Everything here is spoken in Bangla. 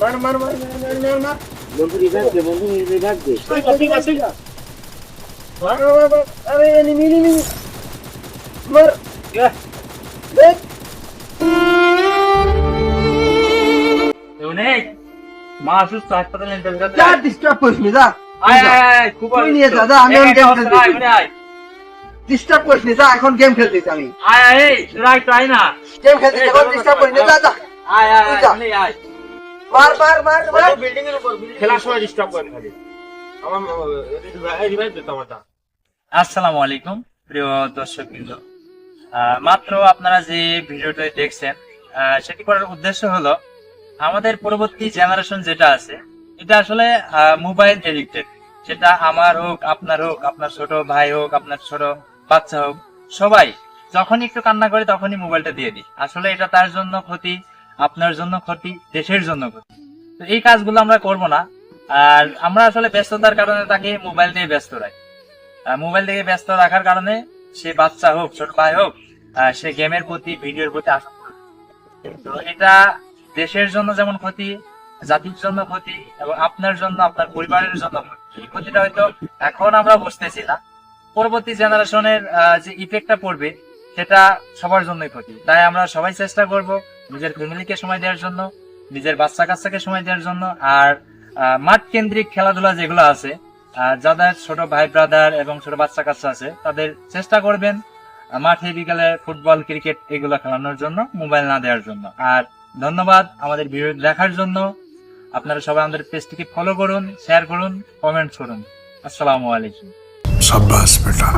মার মার মার মার মার মার মার। বন্ধু রিভাইভ দে বন্ধু রিভাইভ দে। ঠিক আছে ঠিক আছে মার মার মার আরে এনিমি এনিমি মার। দেখ। অনেক মা অসুস্থ হাসপাতালে নিতে হবে যা ডিস্টার্ব করিস নি যা আয় আয় খুব তুই নিয়ে যা, যা, আমি game আয়, ডিস্টার্ব করিস নি যা এখন গেম খেলতেছি আমি। আয় আয় তোরা আয় না? গেম খেলতেছি এখন ডিস্টার্ব করিস না যা যা। আয় আয় আয় আয়। মার মার মার মার। বিল্ডিং এর উপর খেলার সময় ডিস্টার্ব করে খালি। আমার রিভাইভ দে তোমারটা আসসালামু আলাইকুম প্রিয় দর্শক বৃন্দ মাত্র আপনারা যে ভিডিওটা দেখছেন সেটি করার উদ্দেশ্য হলো আমাদের পরবর্তী জেনারেশন যেটা আছে এটা আসলে মোবাইল এডিক্টেড সেটা আমার হোক আপনার হোক আপনার ছোট ভাই হোক আপনার ছোট বাচ্চা হোক সবাই যখনই একটু কান্না করে তখনই মোবাইলটা দিয়ে দিই। আসলে এটা তার জন্য ক্ষতি আপনার জন্য ক্ষতি, দেশের জন্য ক্ষতি। তো এই কাজগুলো আমরা করব না। আর আমরা আসলে ব্যস্ততার কারণে তাকে মোবাইল দিয়ে ব্যস্ত রাখি। মোবাইল থেকে ব্যস্ত রাখার কারণে সে বাচ্চা হোক, ছোট ভাই হোক সে গেমের প্রতি ভিডিওর প্রতি আসক্ত। তো এটা দেশের জন্য যেমন ক্ষতি, জাতির জন্য ক্ষতি, এবং আপনার জন্য, আপনার পরিবারের জন্য। এই ক্ষতিটা হয়তো এখন আমরা বুঝতেছি না। পরবর্তী জেনারেশনের যে ইফেক্টটা পড়বে, সেটা সবার জন্যই ক্ষতি। তাই আমরা সবাই চেষ্টা করব নিজের ফ্যামিলিকে সময় দেওয়ার জন্য, নিজের বাচ্চা কাচ্চাকে সময় দেওয়ার জন্য, আর মাঠ কেন্দ্রিক খেলাধুলা যেগুলো আছে যাদের ছোট ভাই ব্রাদার এবং ছোট বাচ্চা কাচ্চা আছে, তাদের চেষ্টা করবেন মাঠে বিকালে ফুটবল, ক্রিকেট এগুলো খেলানোর জন্য, মোবাইল না দেওয়ার জন্য। আর ধন্যবাদ আমাদের ভিডিও দেখার জন্য। আপনারা সবাই আমাদের পেজটিকে ফলো করুন শেয়ার করুন কমেন্ট করুন। আসসালামু আলাইকুম। সাব্বাস বেটা।